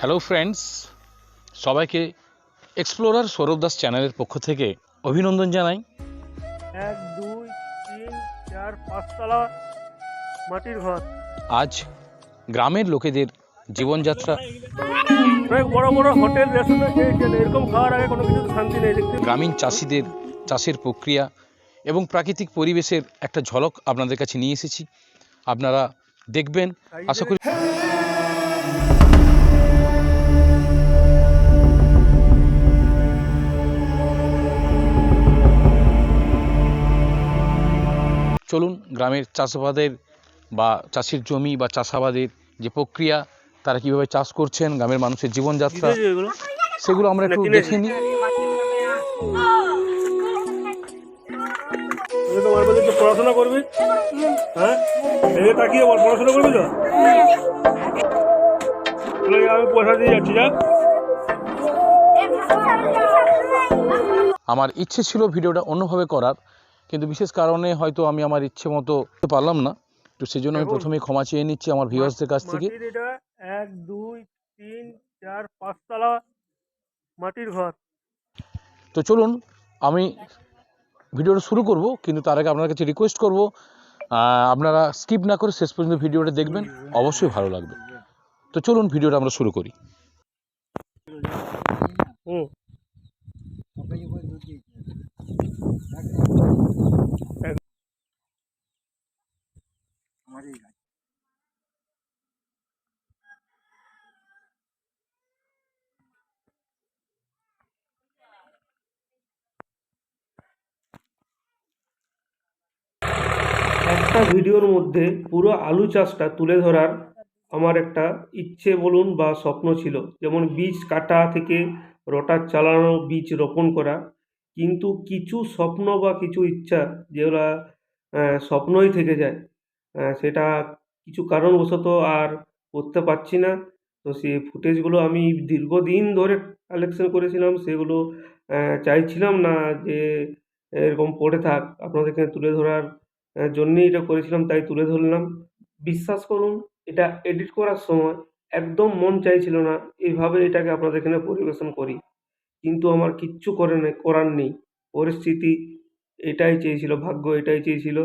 Hello friends সবাইকে explorer Sourav Das চ্যানেলের পক্ষ থেকে অভিনন্দন জানাই। এক দুই তিন চার পাঁচতলা মাটির ঘর। আজ গ্রামের লোকেদের জীবনযাত্রা বড় বড় হোটেল এরকম খাওয়ার আগে কোনো কিছু শান্তি নেই দেখতে গ্রামীণ চাষিদের চাষের প্রক্রিয়া এবং প্রাকৃতিক পরিবেশের একটা ঝলক আপনাদের কাছে নিয়ে এসেছি। আপনারা দেখবেন আশা করি চলুন গ্রামের চাষাবাদের বা চাষের জমি বা চাষাবাদের যে প্রক্রিয়া তারা কীভাবে চাষ করছেন গ্রামের মানুষের জীবনযাত্রা সেগুলো আমরা একটু দেখে নিই। তোমার বলছি তো পড়াশোনা করবি? হ্যাঁ? তাকিয়ে পড়াশোনা করবি তো? তাহলে আমি পয়সা দিয়ে যাচ্ছি যা। আমার ইচ্ছে ছিল ভিডিওটা অন্যভাবে করার কিন্তু বিশেষ কারণে হয়তো আমি আমার ইচ্ছে মতো করতে পারলাম না। তো সেই জন্য আমি প্রথমে ক্ষমা চেয়ে নিচ্ছি আমার ভিউয়ার্সদের কাছ থেকে। এটা এক দুই তিন চার পাঁচতলা মাটির ঘর। তো চলুন আমি ভিডিওটা শুরু করব কিন্তু তার আগে আপনার কাছে রিকোয়েস্ট করব আপনারা স্কিপ না করে শেষ পর্যন্ত ভিডিওটা দেখবেন অবশ্যই ভালো লাগবে। তো চলুন ভিডিওটা আমরা শুরু করি। হুম। একটা ভিডিওর মধ্যে পুরো আলু চাষটা তুলে ধরার আমার একটা ইচ্ছে বলুন বা স্বপ্ন ছিল। যেমন বীজ কাটা থেকে রটার চালানো, বীজ রোপণ করা। কিন্তু কিছু স্বপ্ন বা কিছু ইচ্ছা যেগুলা স্বপ্নই থেকে যায়। সেটা কিছু কারণবশত আর করতে পারছি না। তো সেই ফুটেজগুলো আমি দীর্ঘদিন ধরে কালেকশন করেছিলাম, সেগুলো চাইছিলাম না যে এরকম পড়ে থাক। আপনাদেরকে তুলে ধরার জন্যেই এটা করেছিলাম, তাই তুলে ধরলাম। বিশ্বাস করুন, এটা এডিট করার সময় একদম মন চাইছিল না এইভাবে এটাকে আপনাদের এখানে পরিবেশন করি। কিন্তু আমার কিচ্ছু করে নেই, করার নেই। পরিস্থিতি এটাই চেয়েছিল, ভাগ্য এটাই চেয়েছিল।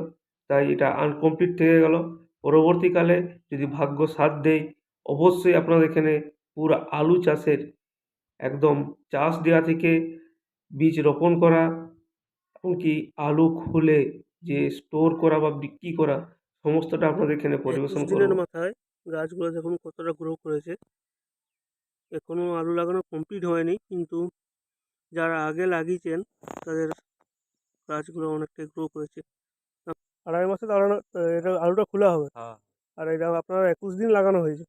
তাই এটা আনকমপ্লিট থেকে গেল। পরবর্তীকালে যদি ভাগ্য সাথ দেয় অবশ্যই আপনাদের এখানে পুরো আলু চাষের একদম চাষ দেওয়া থেকে বীজ রোপণ করা এমনকি আলু খুলে যে স্টোর করা বা বিক্রি করা সমস্তটা আপনাদের এখানে পরিবেশন করব। মাথায় গাছগুলো দেখুন কতটা গ্রো করেছে। এখনও আলু লাগানো কমপ্লিট হয়নি কিন্তু যারা আগে লাগিয়েছেন তাদের গাছগুলো অনেকটাই গ্রো করেছে। আড়াই মাসে দাঁড়ানো এটা আলুটা খোলা হবে। হ্যাঁ। আর এটা আপনার একুশ দিন লাগানো হয়েছে।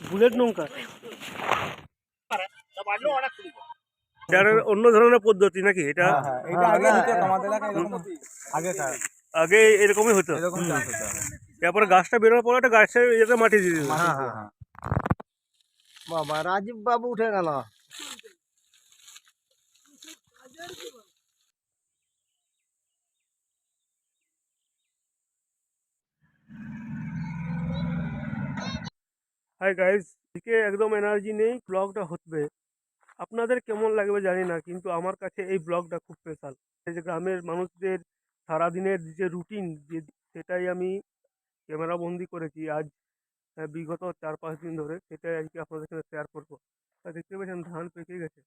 বুলেট নৌকা? এটার অন্য ধরনের পদ্ধতি নাকি? এটা হ্যাঁ এটা হতো? আমাদের এরকম আগে এরকমই হতো। তারপরে গাছটা বেরোনোর পরে একটা গাছের ইয়েতে মাটি দিয়ে দিল হ্যাঁ হ্যাঁ হ্যাঁ। বাবা রাজীব বাবু উঠে গেল। হাই গাইস দিকে একদম এনার্জি নেই ব্লগটা হচ্ছে। আপনাদের কেমন লাগবে জানি না কিন্তু আমার কাছে এই ব্লগটা খুব স্পেশাল এই যে গ্রামের মানুষদের সারাদিনের যে রুটিন যে সেটাই আমি ক্যামেরা বন্দি করেছি আজ বিগত চার পাঁচ দিন ধরে সেটাই আজকে আপনাদের সাথে শেয়ার করব। তা দেখতে পাচ্ছেন ধান পেকে গেছে।